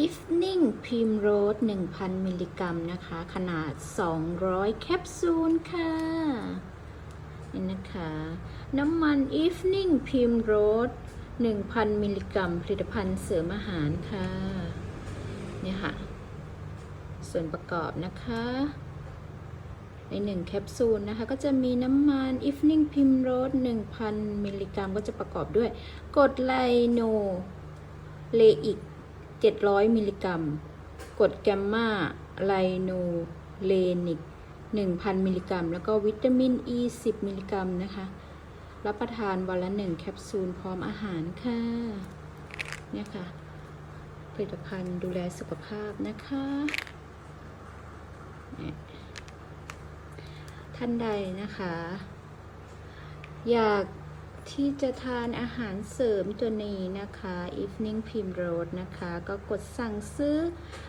Evening Primrose 1,000 มิลลิกรัมนะคะ ขนาด 200 แคปซูลค่ะนี่นะคะ น้ำมัน Evening Primrose 1,000 มิลลิกรัม ผลิตภัณฑ์เสริมอาหารค่ะ เนี่ยค่ะ ส่วนประกอบนะคะ ในหนึ่งแคปซูลนะคะ ก็จะมีน้ำมัน Evening Primrose 1,000 มิลลิกรัม ก็จะประกอบด้วยกรดไลโนเลอิก 700 มิลลิกรัมกรดแกมมาไลโนเลนิก 1,000 มิลลิกรัม แล้วก็วิตามิน E 10 มิลลิกรัมนะคะ รับประทานวันละ 1 แคปซูลพร้อมอาหารค่ะ เนี่ยค่ะ ผลิตภัณฑ์ดูแลสุขภาพนะคะ ท่านใดนะคะ อยาก ที่จะทานอาหารเสริมตัวนี้นะคะ Evening Primrose นะคะ ก็กดสั่งซื้อ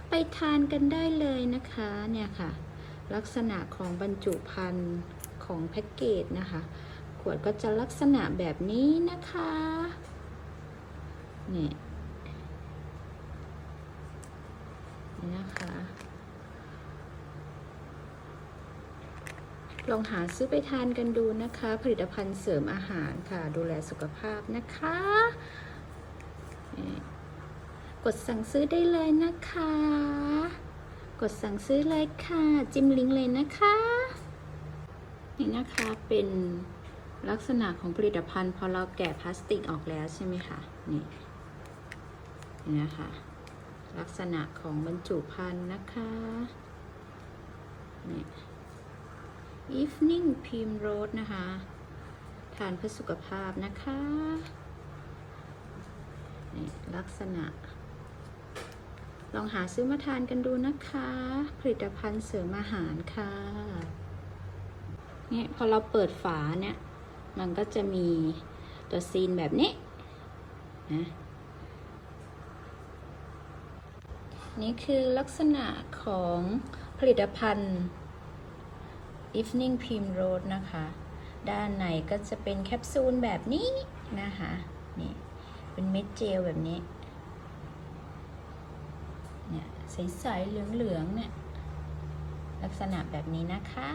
ไปทานกันได้เลยนะคะเนี่ยค่ะ ลักษณะของบรรจุภัณฑ์ของแพ็กเกจนะคะ ขวดก็จะลักษณะแบบนี้นะคะเนี่ยนี่นะคะ ลองหาซื้อไปทานกันดูนะคะ ผลิตภัณฑ์เสริมอาหารค่ะ ดูแลสุขภาพนะคะ กดสั่งซื้อได้เลยนะคะ กดสั่งซื้อเลยค่ะ จิ้มลิงก์เลยนะคะ นี่นะคะเป็นลักษณะของผลิตภัณฑ์พอเราแกะพลาสติกออกแล้วใช่ไหมคะ นี่นี่นะคะลักษณะของบรรจุภัณฑ์นะคะนี่ Evening Primrose นะคะ ทานเพื่อสุขภาพนะคะนี่ลักษณะ ลองหาซื้อมาทานกันดูนะคะ ผลิตภัณฑ์เสริมอาหารค่ะนี่พอเราเปิดฝาเนี่ย มันก็จะมีตัวซีนแบบนี้นะนี่คือลักษณะของผลิตภัณฑ์ Evening Primrose นะคะ ด้านในก็จะเป็นแคปซูลแบบนี้นะคะนี่เป็นเม็ดเจลแบบนี้เนี่ยใสๆเหลืองๆเนี่ยลักษณะแบบนี้นะคะ